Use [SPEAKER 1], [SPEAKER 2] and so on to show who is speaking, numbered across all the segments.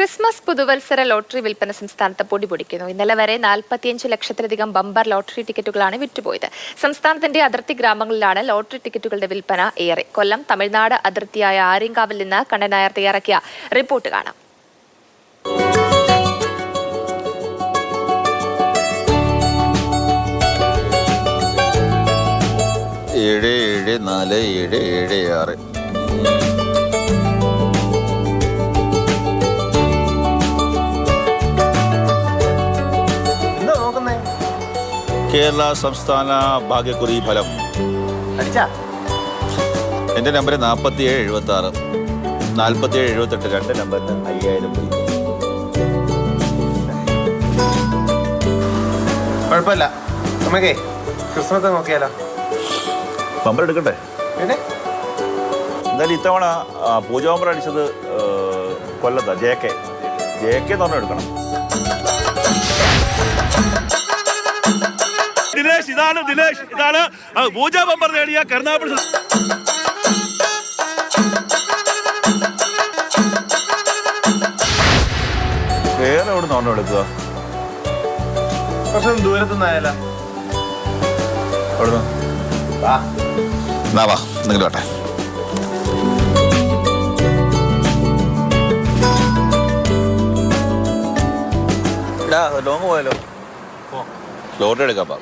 [SPEAKER 1] Christmas പുതുവത്സര lottery വിൽപ്പന സംസ്ഥാനത്ത് പൊടിപൊടിക്കുന്നു ഇന്നലെ വരെ നാൽപ്പത്തിയഞ്ച് ലക്ഷത്തിലധികം ബമ്പർ ലോട്ടറി ടിക്കറ്റുകളാണ് വിറ്റുപോയത്. സംസ്ഥാനത്തിന്റെ അതിർത്തി ഗ്രാമങ്ങളിലാണ് ലോട്ടറി ടിക്കറ്റുകളുടെ വിൽപ്പന ഏറെ. കൊല്ലം തമിഴ്നാട് അതിർത്തിയായ ആര്യങ്കാവിൽ നിന്ന് കണ്ണൻ നായർ തയ്യാറാക്കിയ റിപ്പോർട്ട് കാണാം.
[SPEAKER 2] ഏഴ് ഏഴ് നാല് ഏഴ് ഏഴ് ആറ്. കേരള സംസ്ഥാന ഭാഗ്യക്കുറി ഫലം.
[SPEAKER 3] അടിച്ചാ.
[SPEAKER 2] എന്റെ നമ്പർ നാൽപ്പത്തി ഏഴ് എഴുപത്തി ആറ് നാൽപ്പത്തി ഏഴ് എഴുപത്തെട്ട്. രണ്ട് നമ്പറിന് അയ്യായിരം രൂപ.
[SPEAKER 3] കുഴപ്പമില്ല. നമുക്കേ ക്രിസ്മസ് നോക്കിയാലോ?
[SPEAKER 2] നമ്പർ എടുക്കട്ടെ
[SPEAKER 3] പിന്നെ?
[SPEAKER 2] എന്തായാലും ഇത്തവണ പൂജ പമ്പർ അടിച്ചത് കൊല്ലത്താ ജെ കെ. ജെ കെ എന്ന് പറഞ്ഞാൽ
[SPEAKER 4] ദിനേശ് ഇതാണ് ദിനേശ് ഇതാണ് പൂജ ബമ്പർ നേടിയ കരുനാഗപ്പള്ളി
[SPEAKER 2] വേറെ എവിടെ നിന്ന് എടുക്കുക
[SPEAKER 3] കുറച്ച് ദൂരത്തുനിന്ന് ആയാലോ
[SPEAKER 2] എന്നാ വാ എന്തെങ്കിലും വേട്ടെ ലോങ് പോയാലോ? ലോട്ടറി എടുക്കാം പാ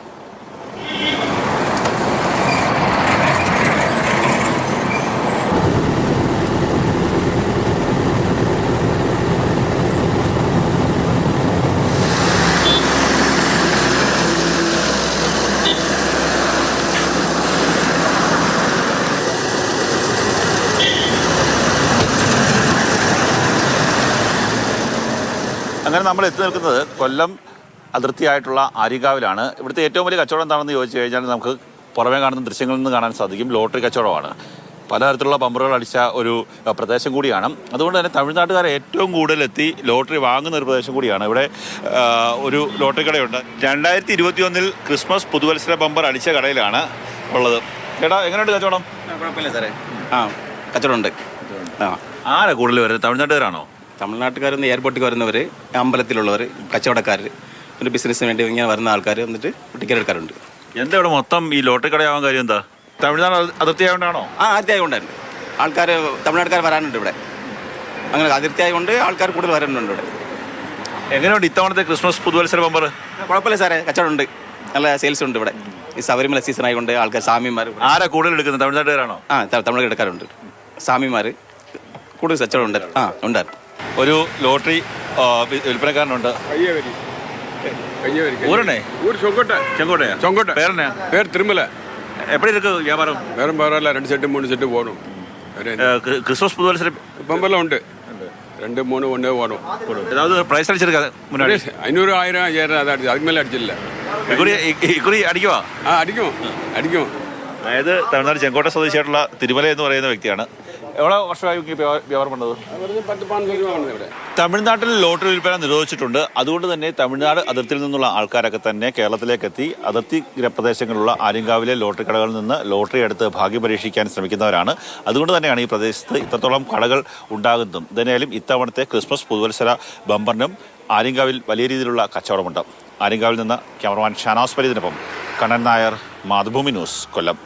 [SPEAKER 2] അങ്ങനെ നമ്മൾ എത്തി നിൽക്കുന്നത് കൊല്ലം അതിർത്തിയായിട്ടുള്ള ആര്യങ്കാവിലാണ്. ഇവിടുത്തെ ഏറ്റവും വലിയ കച്ചവടം എന്താണെന്ന് ചോദിച്ചു കഴിഞ്ഞാൽ നമുക്ക് പുറമേ കാണുന്ന ദൃശ്യങ്ങളിൽ നിന്ന് കാണാൻ സാധിക്കും ലോട്ടറി കച്ചവടമാണ്. പലതരത്തിലുള്ള പമ്പറുകൾ അടിച്ച ഒരു പ്രദേശം കൂടിയാണ്. അതുകൊണ്ട് തന്നെ തമിഴ്നാട്ടുകാർ ഏറ്റവും കൂടുതൽ എത്തി ലോട്ടറി വാങ്ങുന്ന ഒരു പ്രദേശം കൂടിയാണ്. ഇവിടെ ഒരു ലോട്ടറി കടയുണ്ട്. രണ്ടായിരത്തി ഇരുപത്തി ഒന്നിൽ ക്രിസ്മസ് പുതുവത്സര ബമ്പർ അടിച്ച കടയിലാണ് ഉള്ളത്. ചേട്ടാ എങ്ങനെയുണ്ട് കച്ചവടം?
[SPEAKER 5] കുഴപ്പമില്ല സാറേ. ആ. കച്ചവടമുണ്ട്. ആ
[SPEAKER 2] ആരാ കൂടുതൽ വരുന്നത്? തമിഴ്നാട്ടുകാരാണോ?
[SPEAKER 5] തമിഴ്നാട്ടുകാരെന്ന് എയർപോർട്ടിൽ വരുന്നവർ അമ്പലത്തിലുള്ളവർ കച്ചവടക്കാർ ഒരു ബിസിനസ്സിന് വേണ്ടി ഇങ്ങനെ വരുന്ന ആൾക്കാർ വന്നിട്ട് ടിക്കറ്റ് എടുക്കാറുണ്ട്.
[SPEAKER 2] എന്താ ഇവിടെ മൊത്തം ഈ ലോട്ടറി കടയാവാൻ കാര്യം എന്താ? തമിഴ്നാട് അതിർത്തി ആയതുകൊണ്ടാണോ
[SPEAKER 5] ആ അതിർത്തി ആയതുകൊണ്ടാണ് ആൾക്കാർ തമിഴ്നാട്ടുകാർ വരാനുണ്ട് ഇവിടെ. അങ്ങനെ അതിർത്തി ആയതുകൊണ്ട് ആൾക്കാർ കൂടുതൽ വരാനുണ്ട് ഇവിടെ.
[SPEAKER 2] എങ്ങനെയുണ്ട് ഇത്തവണത്തെ ക്രിസ്മസ് പുതുവത്സര ബമ്പർ?
[SPEAKER 5] കുഴപ്പമില്ല സാറേ കച്ചവടമുണ്ട്. നല്ല സെയിൽസ് ഉണ്ട് ഇവിടെ. ഈ ശബരിമല സീസൺ ആയതുകൊണ്ട് ആൾക്കാർ സ്വാമിമാർ
[SPEAKER 2] ആരാ കൂടുതൽ എടുക്കുന്നത് തമിഴ്നാട്ടുകാരാണോ?
[SPEAKER 5] ആ തമിഴ്നാട് എടുക്കാറുണ്ട്. സ്വാമിമാർ കൂടുതൽ കച്ചവടം ഉണ്ട് ആ ഉണ്ടായിരുന്നു.
[SPEAKER 2] ഒരു ലോട്ടറി വിൽപ്പനക്കാരനുണ്ട്.
[SPEAKER 6] അടിക്കും.
[SPEAKER 2] അതായത് തമിഴ്നാട് ചെങ്കോട്ട സ്വദേശിയായിട്ടുള്ള തിരുമല എന്ന് പറയുന്ന വ്യക്തിയാണ്. എവിടെ വർഷമായി വ്യാപാരം പണ്ടത് തമിഴ്നാട്ടിൽ ലോട്ടറി വിൽപ്പന നിരോധിച്ചിട്ടുണ്ട്. അതുകൊണ്ട് തന്നെ തമിഴ്നാട് അതിർത്തിയിൽ നിന്നുള്ള ആൾക്കാരൊക്കെ തന്നെ കേരളത്തിലേക്ക് എത്തി അതിർത്തി പ്രദേശങ്ങളിലുള്ള ആര്യങ്കാവിലെ ലോട്ടറി കടകളിൽ നിന്ന് ലോട്ടറി എടുത്ത് ഭാഗ്യം പരീക്ഷിക്കാൻ ശ്രമിക്കുന്നവരാണ്. അതുകൊണ്ട് തന്നെയാണ് ഈ പ്രദേശത്ത് ഇത്രത്തോളം കടകൾ ഉണ്ടാകുന്നതും. ഇതിനായാലും ഇത്തവണത്തെ ക്രിസ്മസ് പുതുവത്സര ബമ്പറിനും ആര്യങ്കാവിൽ വലിയ രീതിയിലുള്ള കച്ചവടമുണ്ട്. ആര്യങ്കാവിൽ നിന്ന് ക്യാമറമാൻ ഷാനാസ് ഫരീദിനൊപ്പം കണ്ണൻ നായർ മാതൃഭൂമി ന്യൂസ് കൊല്ലം.